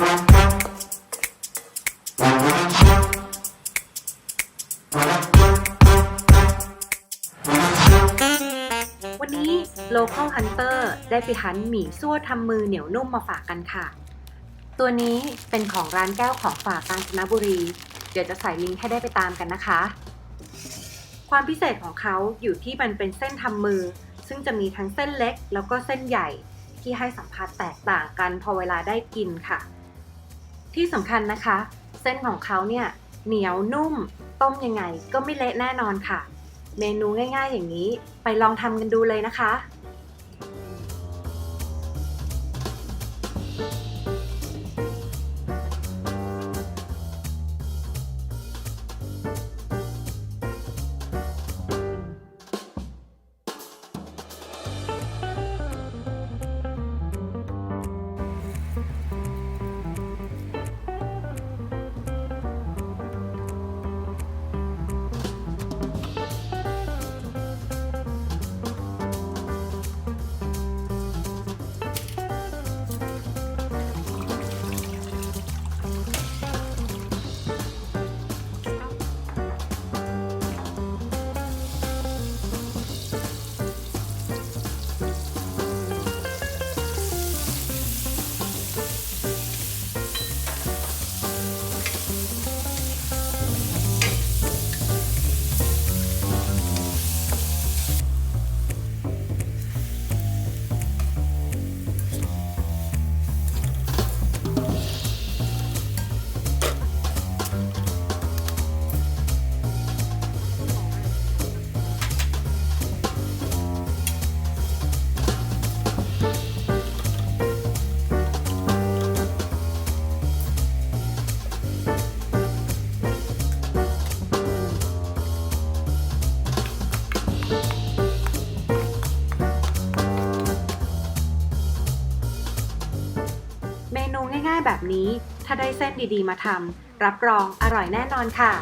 วันนี้ Local Hunter ได้ไปหันหมี่ซั่วทำมือเหนียวนุ่มมาฝากกันค่ะ ตัวนี้เป็นของร้านแก้วของฝากกาญจนบุรี เดี๋ยวจะใส่ลิงก์ให้ได้ไปตามกันนะคะ ความพิเศษของเขาอยู่ที่มันเป็นเส้นทำมือ ซึ่งจะมีทั้งเส้นเล็กแล้วก็เส้นใหญ่ที่ให้สัมผัสแตกต่างกันพอเวลาได้กินค่ะ ที่สำคัญนะคะ เส้นของเขาเนี่ยเหนียวนุ่ม ต้มยังไงก็ไม่เละแน่นอนค่ะ เมนูง่ายๆอย่างนี้ไปลองทำกันดูเลยนะคะ นูง่ายๆ แบบนี้ ถ้าได้เส้นดีๆ มาทำรับรองอร่อยแน่นอนค่ะ